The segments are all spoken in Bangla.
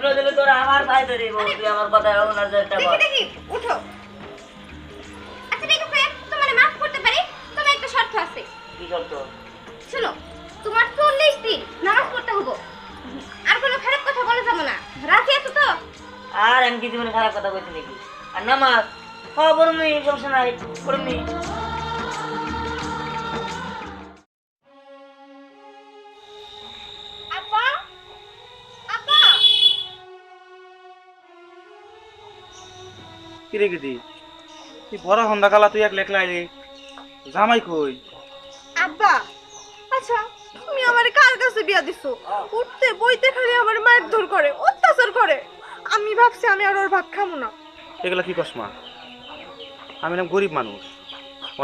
প্রয়োজনে তোরা আমার ভাই ধরে তুই আমার কথা ওনার চেষ্টা দেখি উঠো। আচ্ছা দেখো ফ্রেন্ড তোমার মাফ করতে পারি তবে একটা শর্ত আছে। কি শর্ত? শোনো তোমার চল্লিশ দিন নামাজ পড়তে হব। আর কোনো খারাপ কথা বলা যাবে না। রাজি আছো তো? আর আমি কি জীবনে খারাপ কথা কইছি নাকি আর নামাজ হ্যাঁ পড়মি সমস্যা নাই আপা কিরে কিদি তুই ভরা হন্ডা কালা তুই এক লেখলা আইলি জামাই কই? আব্বা আচ্ছা তুমি আমার কার কাছে বিয়া দিছো? উঠতে বইতে খালি আমার মায়ের ধর করে অত্যাচার করে। আমি ভাবছি আমি আর ওর ভাত খাব না। এগুলা কি কসমা আমি না গরিব মানুষ।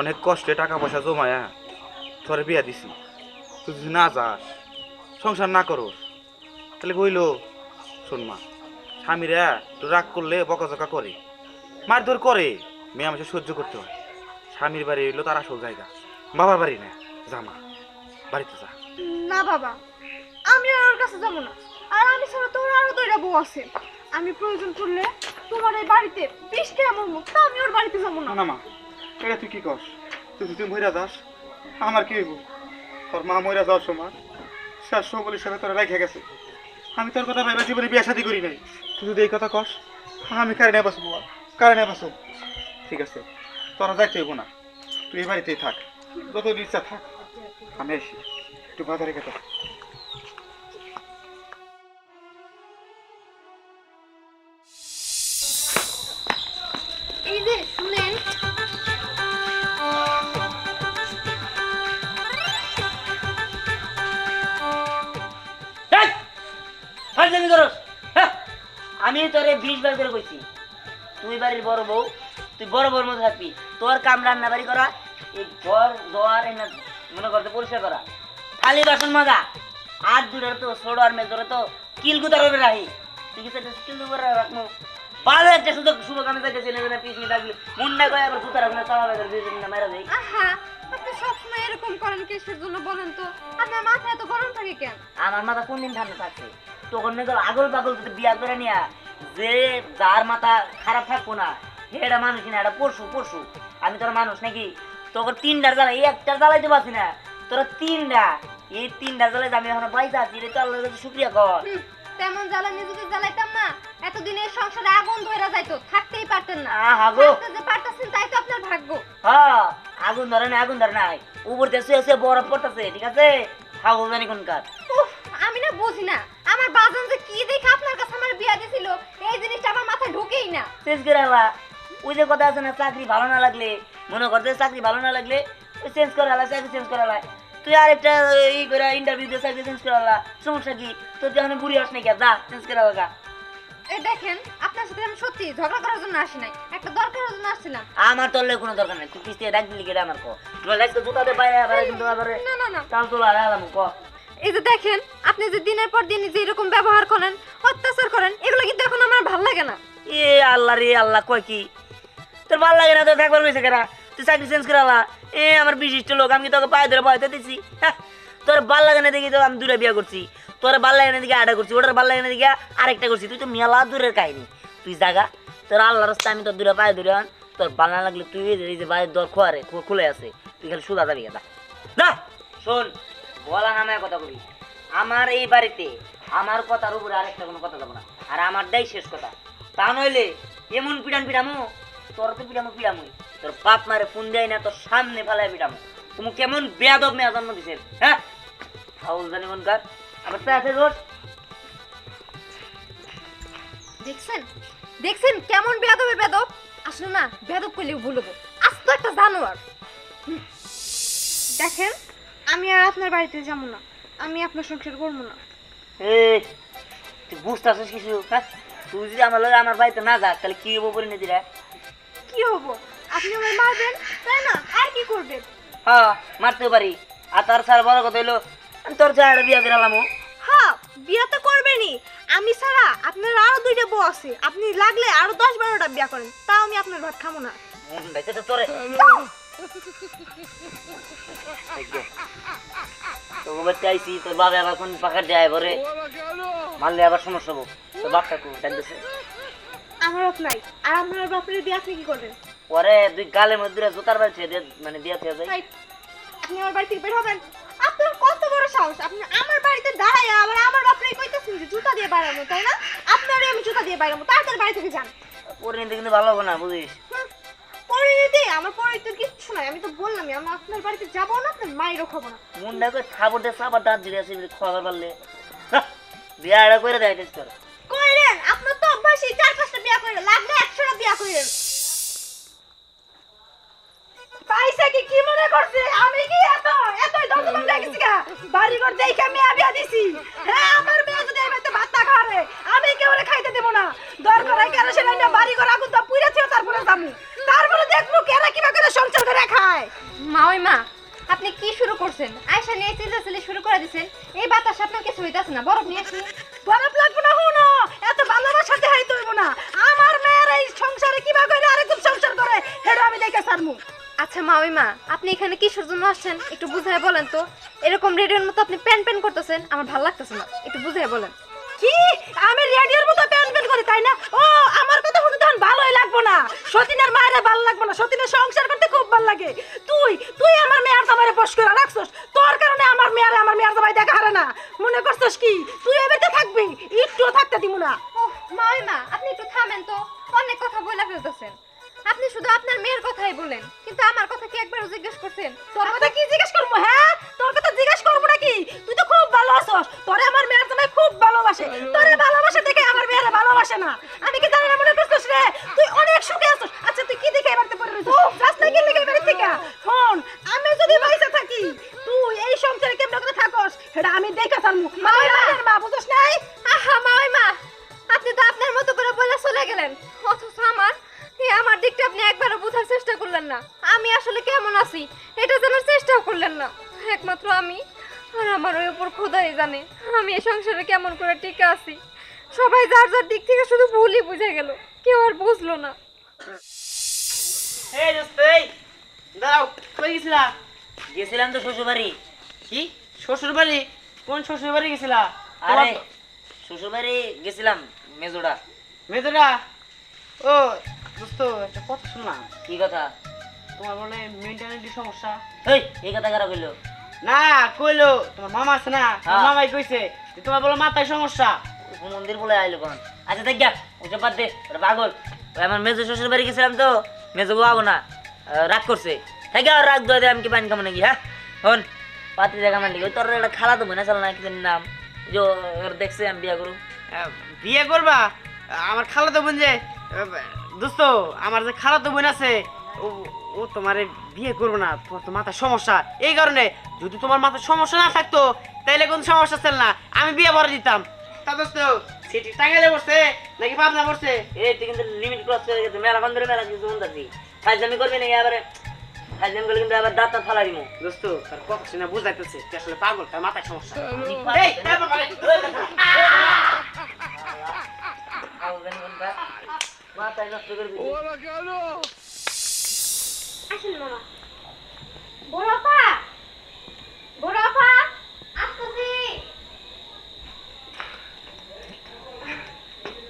অনেক কষ্টে টাকা পয়সা জমায়া তোরে বিয়া দিছি। তুই যদি না যাস সংসার না করস তাহলে কইলো শোন মা স্বামীরা একটু রাগ করলে বকাঝকা করে। মারধর করে। মেয়ে আমাকে সহ্য করতে। হয় স্বামীর বাড়ি হইল তার আসল জায়গা। বাবার বাড়ি না জামা বাড়িতে যা। না বাবা আমি আর ওর কাছে যাব না। আর আমি ছাড়া তোর আরও দুইটা বউ আছে। আমি প্রয়োজন পড়লে তোমার এই বাড়িতে বিষ খেয়ে মরবো তা আমি ওর বাড়িতে যাব না। না মা। এটা তুই কি কস? তুই তুই মহিলা যাস আমার কি হইব? তোর মা মহিলা যাওয়ার সময় শেষ সকল হিসাবে তোরা রেখে গেছে। আমি তোর কথা ভাইবা জীবনে বিয়ে শাদি করি নাই। তুই যদি এই কথা কস আমি কারণে বাসবো কারণে বাসো। ঠিক আছে তোরা যাইতে হইব না। তুই এই বাড়িতেই থাক। যত ইচ্ছা থাক আমি এসি একটু বাজারে গেতে এই যে শুনেন। হ্যাঁ! আমি তোরে বিশ বার করে কইছি। তুই বাড়ির বড় বউ তুই বড় বউর মধ্যে থাকবি। তোর কাম রান্না বাড়ি করা এই ঘর দোয়ার এনে মনে করতে পরিষ্কার করা। খালি বাসন মাজা। আর দূরের তো ছোট আর মেজরে তো কিলগুতার হবে রাহি। ঠিক আছে কিলগু করে রাখব ভালো একটা সুযোগ শুভ কামে যাইতে ছেলে পিছনে করে আবার দুই দিন মারা যাই আহা আপনি সবসময় এরকম করেন কিসের জন্য বলেন তো? আপনার মাথা এত গরম থাকে কেন? আমার মাথা কোন দিন ঠান্ডা থাকছে তখন নাকি আগল পাগল যদি বিয়া করে নিয়া যে যার মাথা খারাপ থাকব না এটা মানুষ না এটা পরশু পরশু আমি তোর মানুষ নাকি? তোর তিনটার জ্বালা এই একটার জ্বালাইতে পারছি না। তোর তিনটা এই তিনটার জ্বালাইতে আমি এখন পয়সা আছি রে তো আল্লাহর কাছে শুক্রিয়া কর। তেমন জ্বালানি যদি জ্বালাইতাম না এতদিনে এই সংসারে আগুন ধরে যাইতো থাকতেই পারতেন না। আহা গো। যে পারতেছেন তাই তো আপনার ভাগ্য। হ্যাঁ আগুন ধরে না আগুন ধরে নাই। উপর দিয়ে শুয়ে শুয়ে বরফ পড়তেছে ঠিক আছে? হাগুল জানি কোনকার আমি না বুঝি না। আমার বাজান যে কি দেখে আপনার কাছে আমার বিয়া দিছিল এই জিনিসটা আমার মাথায় ঢুকেই না শেষ করে আলা ওই যে কথা আছে না চাকরি ভালো না লাগলে মনে করতে চাকরি ভালো না লাগলে ওই চেঞ্জ করে আলা চাকরি চেঞ্জ করে আলা তুই আরেকটা এই করে ইন্টারভিউ দিয়ে চাকরি চেঞ্জ করে আলা সমস্যা কি তোর যখন বুড়ি হস নাকি যা চেঞ্জ করে আলা এই দেখেন আপনার সাথে আমি সত্যি ঝগড়া করার জন্য আসি নাই একটা দরকারের জন্য আসছিলাম আমার তোর কোনো দরকার নাই তুই কিস্তি ডাক দিলি কেটে আমার কো তোমার লাইফ তো জুতাতে বাইরে আবার কিন্তু আবার না না না চাল তোলা আলাম ক এই যে দেখেন, আপনি যে দিনের পর দিন যে এরকম ব্যবহার করেন, অত্যাচার করেন, এগুলো কিন্তু এখন আমার ভালো লাগে না। এ আল্লাহ রে, আল্লাহ কয় কি? তোর ভালো লাগে না, তোর থাকবার কইছে কেনা তুই চাকরি চেঞ্জ করে আলা। এ, আমার বিশিষ্ট লোক, আমি তোকে পায়ে ধরে পাইতে দিছি তোর ভালো লাগে না দেখি তো আমি দূরে বিয়ে করছি। তোর ভালো লাগে না দিকে আটা করছি, ওটার ভালো লাগে না দিকে আরেকটা করছি। তুই তো মেলা দূরের কাহিনী। তুই জাগা, তোর আল্লাহ রাস্তা আমি তোর দূরে পায়ে ধরে তোর ভালো না লাগলে তুই এই যে- বাইরের দর খোয়ারে খুলে আছে। তুই খালি সুদা যাবি গেদা না শোন। বলা নামায় কথা বলি। আমার এই বাড়িতে, আমার কথার উপরে আরেকটা কোনো কথা যাব না। আর আমারটাই শেষ কথা। তা নইলে এমন পিডান পিডামো, তোর তো পিডামো পিডামোই। তোর বাপ মারে ফোন দেয় না, তোর সামনে ফেলায় পিডামো। তুমি কেমন বেয়াদব মেয়া জন্ম দিছে হ্যাঁ? ফাউল জানি কোনকার আবার তা আছে দেখছেন? দেখছেন কেমন বেদব আসলে না ভুলবো আজ তো একটা জানোয়ার। দেখেন আমি আর আপনার বাড়িতে যাব না। আমি আপনার সংসার করব না। এই তুই বুঝতেছিস কিছু? হ্যাঁ? তুই যদি আমার লগে আমার বাড়িতে না যাস তাহলে কি হব পরিণতি রে কি হব আপনি আমায় মারবেন তাই না? আর কি করবেন? হ্যাঁ মারতে পারি। আর তার স্যার বড় কথা হইল আমি তোর চাটা বিয়া দিলাম হ্যাঁ বিয়ে তো করবেনই। আমি ছাড়া আপনার আরও দুইটা বউ আছে। আপনি লাগলে আরও দশ বারোটা বিয়া করেন। তাও আমি আপনার ভাত খাব না। তোরে। তোকে বাচ্চা আইসি তোর বাবা আবার কোন পাখার যায় পরে মারলে আবার সমস্যা হব। তো বাপটা কো ডাকতেছে আমার বাপ নাই। আর আপনার বাপরে দিয়ে আপনি কি করবেন? পরে দুই গালের মধ্যে জোতার বাড়ি ছেড়ে মানে দিয়া। থেকে যাই আপনি আমার বাড়ি থেকে বের হবেন? আপনার কত বড় সাহস! আপনি আমার বাড়িতে দাঁড়ায় আবার আমার বাপরে কইতেছেন যে জুতা দিয়ে বাইরামো তাই না? আপনারই আমি জুতা দিয়ে বাইরামো তাড়াতাড়ি বাড়ি থেকে যান। পরিণতি কিন্তু ভালো হবে না বুঝিস? পরিণতি আমার পরিণতির কিচ্ছু নাই আমি তো বললামই আমি আপনার বাড়িতে যাব না আপনার মায়েরও খাব না। মুন্ডা করে খাবার দিয়ে সাবার দাঁত জিরে আছে খাবার পারলে বিয়া এটা করে দেয় টেস্ট করে কইলেন আপনার তো অভ্যাসই চার পাঁচটা বিয়া কইলেন লাগলে একশোটা বিয়া কইলেন পয়সা কি কি মনে করছে? আমি কি এত এত দমদম লাগছি গা? বাড়ি ঘর দেখে আমি বিয়া দিছি। হ্যাঁ আমার মেয়ে যদি এই বাড়িতে ভাত খাবে আমি কেউ খাইতে দেব না। দরকার হয় কেন সেটা না বাড়ি ঘর আগুন তো ছিল তারপরে যাব। তারপরে দেখব কেরা কিবা করে সংসার করে খায়। মা ওই মা আপনি কি শুরু করছেন? আয়সা নিয়ে চিল্লাচিল্লি শুরু করে দিছেন। এই বাতাস আপনার কিছু হইতাছে না বরফ নিয়ে বরফ লাগবে না হুনো এত ভালোবাসা না। আমার মেয়ের এই সংসারে কিবা করে আরেকজন সংসার করে হেডো আমি দেখে সারমু আচ্ছা মা ওই মা আপনি এখানে কিসের জন্য আসছেন? একটু বুঝায় বলেন তো। এরকম রেডিওর মতো আপনি প্যান প্যান করতেছেন আমার ভালো লাগতেছে না। একটু বুঝায় বলেন। কি? আমি রেডিওর মতো প্যান প্যান করি তাই না? ও আমার কথা শুনতে তখন ভালোই লাগবো না সতীনের মায়ের ভালো লাগবো না সতীনের সংসার করতে খুব ভালো লাগে। তুই তুই আমার মেয়ের জামাইরে বস করে রাখছস তোর কারণে আমার মেয়ের আমার মেয়ের জামাই দেখা হারে না। মনে করছস কি? তুই এবারে থাকবি একটুও থাকতে দিব না। ওহ মা আপনি একটু থামেন তো অনেক কথা বলে ফেলতেছেন। আপনি শুধু আপনার মেয়ের কথাই বলেন কিন্তু আমার কথা কি একবারও জিজ্ঞেস করছেন? তোর কথা কি জিজ্ঞেস করব হ্যাঁ? তোর কথা জিজ্ঞেস করব নাকি? তুই তো খুব ভালো আছস তোরে আমার মেয়ের জামাই খুব ভালোবাসে। তোরে ভালোবাসে দেখে আমার মেয়ের ভালোবাসে না। আমি কি জানি রে তুই অনেক সুখে আছস। আচ্ছা তুই কি দেখে এবারে পড়ে রইছিস রাস্তায় গেলে কি এবারে থেকে? ফোন আমি যদি পয়সা থাকি তুই এই সংসারে কেমন করে থাকস? সেটা আমি দেখে ছাড়মু মা মা। বুঝছ নাই? আহা মা ওই মা। আপনি তো আপনার মতো করে বলে চলে গেলেন। অথচ আমার আমার দিকটা আপনি একবারও বোঝার চেষ্টা করলেন না। আমি আসলে কেমন আছি এটা জানার চেষ্টাও করলেন না। একমাত্র আমি আর আমার ওই উপর খোদাই জানে আমি এই সংসারে কেমন করে টিকে আছি। সবাই যার যার দিক থেকে শুধু ভুলই বুঝে গেল। কেউ আর বুঝলো না। এই দোস্ত দাঁড়াও কই গেছিলা? গেছিলাম তো শ্বশুর বাড়ি কি? শ্বশুর বাড়ি কোন শ্বশুর বাড়ি গেছিলা? আরে শ্বশুর বাড়ি গেছিলাম মেজোড়া। মেয়েরা ও দোস্ত একটা কথা শুনলাম। কি কথা? তোমার মনে মেন্টালিটি সমস্যা। এই এই কথা কারা কইলো? না কইলো তোমার মামা আছে না? হ্যাঁ। মামাই কইছে তোমার বলে মাথায় সমস্যা। মন্দির বলে আইলো কোন আচ্ছা দেখ গা ওসব বাদ দে, ওরা পাগল। আমার মেজো শ্বশুর বাড়ি গেছিলাম তো, মেজো বউ না রাগ করছে। হ্যাঁ আর রাগ দোয়া দে, আমি কি পানি খাব নাকি হ্যাঁ? হন পাত্রী দেখা মানে তোর একটা খালা তো মনে চাল না, কি নাম। যে ওর দেখছে, আমি বিয়া করু বিয়ে করবা? আমার খালাতো বোন যে দোস্ত, আমার যে খালা তো বোন আছে, ও তোমারে বিয়ে করব না, তোমার তো মাথায় সমস্যা। এই কারণে, যদি তোমার মাথায় সমস্যা না থাকতো, তাইলে কোন সমস্যা ছিল না, আমি বিয়ে ভরে দিতাম। তা দোস্ত সিটি টাঙ্গাইলে বসছে নাকি পাবনা বসছে এই তুই কিন্তু লিমিট ক্রস করে গেছে মেলা বন্ধ মেলা কিছু শুনতেছি ফাইজলামি করবি নাকি এবারে ফাইজলামি করলে কিন্তু আবার দাঁত ফালা দিমু দোস্ত তার কথা শুনে বুঝাইতেছে আসলে পাগল। তার মাথায় সমস্যা মাথায় নষ্ট করে দিবি। আসেন মামা। বড় আপা বড় আপা আসতেছি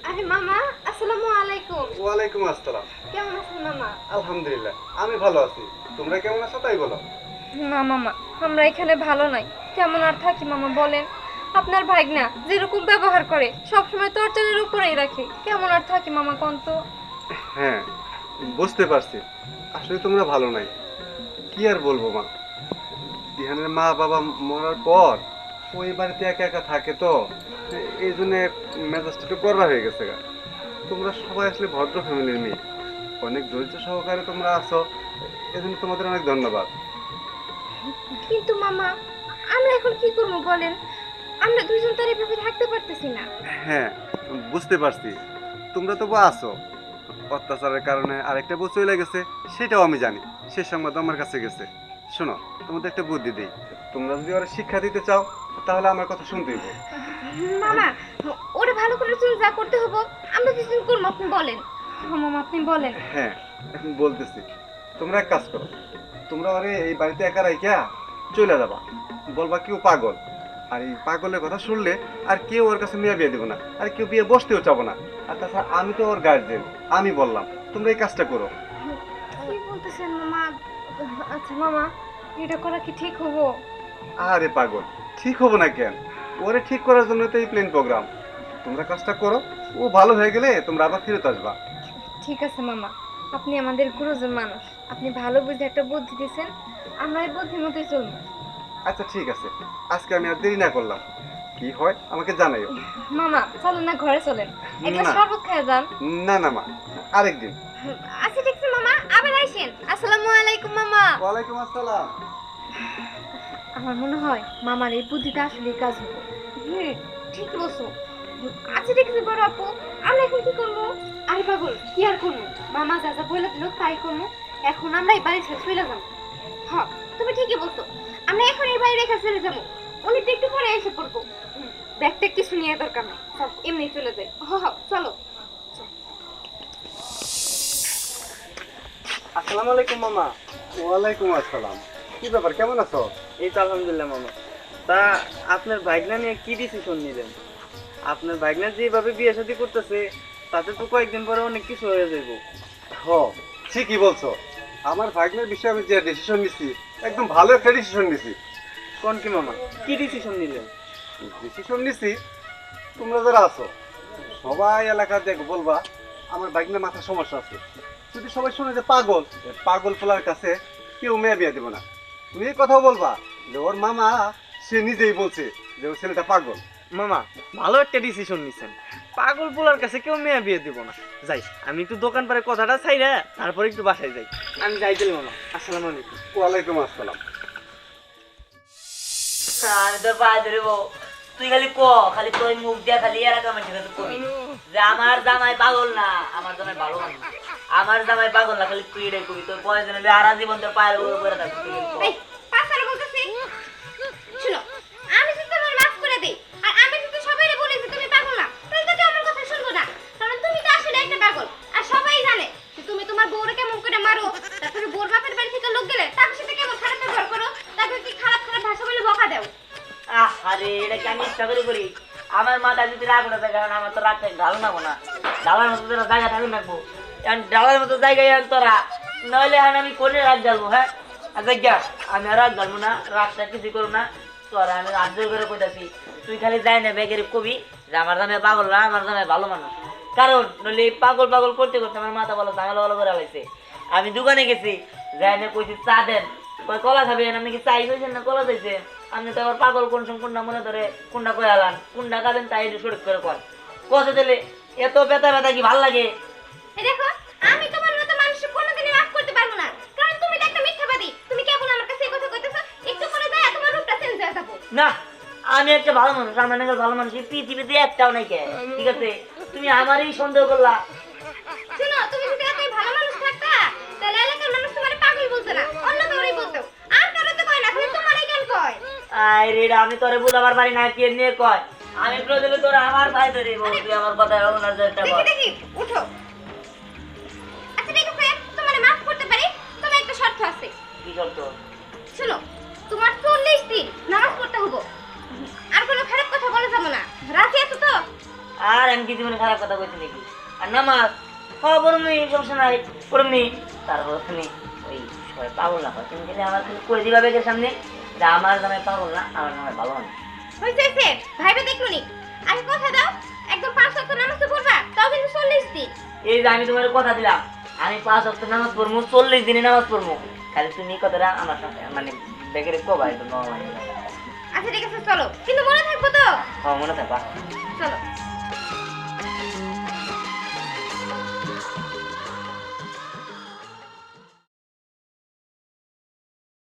আরে মামা। আসসালামু আলাইকুম। আসসালাম। কেমন আছেন মামা? আলহামদুলিল্লাহ আমি ভালো আছি। তোমরা কেমন আছো তাই বলো? না মামা আমরা এখানে ভালো নাই। কেমন আর থাকি মামা বলেন। আপনার ভাগনা যেরকম ব্যবহার করে সবসময় তরচারের উপরেই রাখে। কেমন আর থাকি মামা কোন তো? হ্যাঁ বুঝতে পারছি। আসলে তোমরা ভালো নাই। কি আর বলব মা? দিহানের মা বাবা মরার পর ওই বাড়িতে একা একা থাকে তো। এই জন্য মেজাজটা একটু গড়া হয়ে গেছে গা। তোমরা সবাই আসলে ভদ্র ফ্যামিলির মেয়ে। অনেক ধৈর্য সহকারে তোমরা আছো। এজন্য তোমাদের অনেক ধন্যবাদ। কিন্তু মামা আমরা এখন কি করব বলেন? আমরা দুজন তার এভাবে থাকতে পারতেছি না। হ্যাঁ বুঝতে পারছি। তোমরা তবু আছো। অত্যাচারের কারণে আরেকটা বউ চলে গেছে সেটাও আমি জানি। সে সংবাদ আমার কাছে গেছে। শোনো তোমাদের একটা বুদ্ধি দিই। তোমরা যদি ওরা শিক্ষা দিতে চাও তাহলে আমার কথা শুনতেই মামা ওরে ভালো করে চলে যা করতে হব আমরা দুজন করব আপনি বলেন। হ্যাঁ, মামা আপনি বলেন। হ্যাঁ বলতেছি। তোমরা এক কাজ করো তোমরা ওরে এই বাড়িতে একা রাইখা চলে যাবা। বলবা কেউ পাগল। আর এই পাগলের কথা শুনলে আর কেউ ওর কাছে মেয়ে বিয়ে দেবো না আর কেউ বিয়ে বসতেও চাবো না। আর তাছাড়া আমি তো ওর গার্জেন আমি বললাম তোমরা এই কাজটা করো। কি বলতেছেন মামা? আচ্ছা মামা এটা করা কি ঠিক হব? আরে পাগল ঠিক হব না কেন? ওরে ঠিক করার জন্য তো এই প্লেন প্রোগ্রাম তোমরা কাজটা করো ও ভালো হয়ে গেলে তোমরা আবার ফেরত আসবা। ঠিক আছে মামা আপনি আমাদের গুরুজন মানুষ। আপনি ভালো বুঝে একটা বুদ্ধি দিয়েছেন আমরা এই বুদ্ধির মতোই চলবো। আচ্ছা ঠিক আছে। আজকে আমি আর দেরি না করলাম। কি হয় আমাকে জানাইও। মামা চলেন না ঘরে চলেন। একটা। শরবত খেয়ে যান। না না মা। আরেকদিন। আচ্ছা ঠিক আছে মামা আবার আইসেন আসসালামু আলাইকুম মামা। ওয়ালাইকুম আসসালাম। আমার মনে হয় মামার এই বুদ্ধিটা আসলে কাজ হবে। ঠিক বলছো। আচ্ছা আছে বড় আপু, আমরা এখন কি করব? আরে পাগল, কি আর করব? মামা যা যা বলে দিল তাই করব। এখন আমরা এই বাড়ি ছেড়ে চলে যাব। হ্যাঁ তুমি ঠিকই বলছো। আমরা এখন এই বাড়ি রেখে চলে যাব। উনি তো একটু পরে এসে পড়ব। ব্যাগটা কিছু নিয়ে দরকার নেই। সব এমনি চলে যায় হ হ, চলো। আসসালামু আলাইকুম, মামা। ওয়ালাইকুম আসসালাম। কি ব্যাপার, কেমন আছো? এই তো আলহামদুলিল্লাহ মামা। তা আপনার বাইকনা নিয়ে কি ডিসিশন নিলেন? আপনার বাইকনা যেভাবে বিয়ে শাদী করতেছে তাতে তো কয়েকদিন পরে অনেক কিছু হয়ে যাইব। হ ঠিকই বলছো। আমার ভাগ্নের বিষয়ে আমি যে ডিসিশন নিছি একদম ভালো একটা ডিসিশন নিছি। কোন কি মামা? কি ডিসিশন নিলেন? ডিসিশন নিছি তোমরা যারা আছো সবাই এলাকা দেখ বলবা আমার বাইকনের মাথায় সমস্যা আছে। যদি সবাই শুনে যে পাগল পাগল পোলার কাছে কেউ মেয়ে বিয়ে দেবো না। তুমি কথা বলবা যে ওর মামা সে নিজেই বলছে যে ওর ছেলেটা পাগল। মামা ভালো একটা ডিসিশন নিছেন। পাগল পোলার কাছে কেউ মেয়ে বিয়ে দিব না। যাই আমি একটু দোকান পারে কথাটা চাই না তারপরে একটু বাসায় যাই। আমি যাই দিলি মামা। আসসালাম আলাইকুম। ওয়ালাইকুম আসসালাম। আমি পায়ে ধরবো তুই খালি ক, খালি তোর মুখ দিয়া খালি এলাকা ঠিক আছে কবি। যে আমার জামাই পাগল না, আমার জামাই ভালো মানুষ। আমার জামাই পাগল না, খালি তুই এটাই কবি। তোর পয়সা আর জীবন তোর পায়ের উপর থাকবি ইচ্ছা করে করি। আমার মাথা যদি রাগ উঠে থাকে কারণ আমার তো রাগটা ঢাল নাবো না। ডালার মতো তোরা জায়গা থাকবে নাকবো কারণ ডালার মতো জায়গায় তোরা। নইলে এখন আমি কোনে রাগ জ্বালবো হ্যাঁ? আচ্ছা আমি আর রাগ জ্বালবো না, রাগটা কিছু করব না। তোরা আমি রাজ্য করে কইতাছি, তুই খালি যাই না বেগের কবি, যে আমার দামে পাগল না, আমার দামে ভালো মানুষ। কারণ নইলে পাগল পাগল করতে করতে আমার মাথা বলো ঝামেলা ভালো করে লাগছে আমি দোকানে গেছি, যাই না কইছি, চা দেন। কলা খাবেন আপনি কি চাই হয়েছেন না, কলা দিয়েছে আপনি তো আবার পাগল কোন সময় কোনটা মনে ধরে কোনটা কয়ে আলান কোনটা খাবেন তাই একটু সঠিক করে কর কথা দিলে এত ব্যথা ব্যথা কি ভালো লাগে? দেখো আমি তোমার মতো কোনোদিনই মাফ করতে পারব না। কারণ তুমি তো একটা মিথ্যাবাদী। তুমি কেবল আমার কাছে এই কথা কইতেছো একটু যায় তোমার রূপটা চেঞ্জ হয়ে যাব। না আমি একটা ভালো মানুষ আমার ভালো মানুষ পৃথিবীতে একটাও নাই কে। ঠিক আছে? তুমি আমারই সন্দেহ করলা। আই রে আমি তোরে বুঝাবার পারি না কে নিয়ে কয়? আমি প্রয়োজনে তোরা আমার ভাই ধরে বল তুই আমার কথা শোনার চেষ্টা দেখি কর উঠো। আচ্ছা ঠিক আছে তোমার মাফ করতে পারি তবে একটা শর্ত আছে। কি শর্ত? শুনো তোমার চল্লিশ দিন নামাজ পড়তে হব। আর কোনো খারাপ কথা বলা যাবে না। রাজি আছো তো? আর আমি কি জীবনে খারাপ কথা কইছি নাকি? আর নামাজ হ্যাঁ পড়মি সমস্যা নাই পড়মি তারপর তুমি ওই সবাই পাগল না হয় তুমি যদি আমার করে দিবা বেগের সামনে? যে আমার নামে পাগল না আমার নামে ভালো মানুষ হয়েছে হয়েছে ভাইবে দেখুনি। আগে কথা দাও একদম পাঁচ সপ্তাহ নামাজ পড়বা তাও কিন্তু চল্লিশ দিন। এই যে আমি তোমার কথা দিলাম আমি পাঁচ সপ্তাহ নামাজ পড়ব চল্লিশ দিনে নামাজ পড়ব। খালি তুমি কথাটা আমার সাথে মানে বেগের কবা একটু নরমাল আচ্ছা ঠিক আছে চলো। কিন্তু মনে থাকব তো? হ্যাঁ মনে থাকবা। চলো।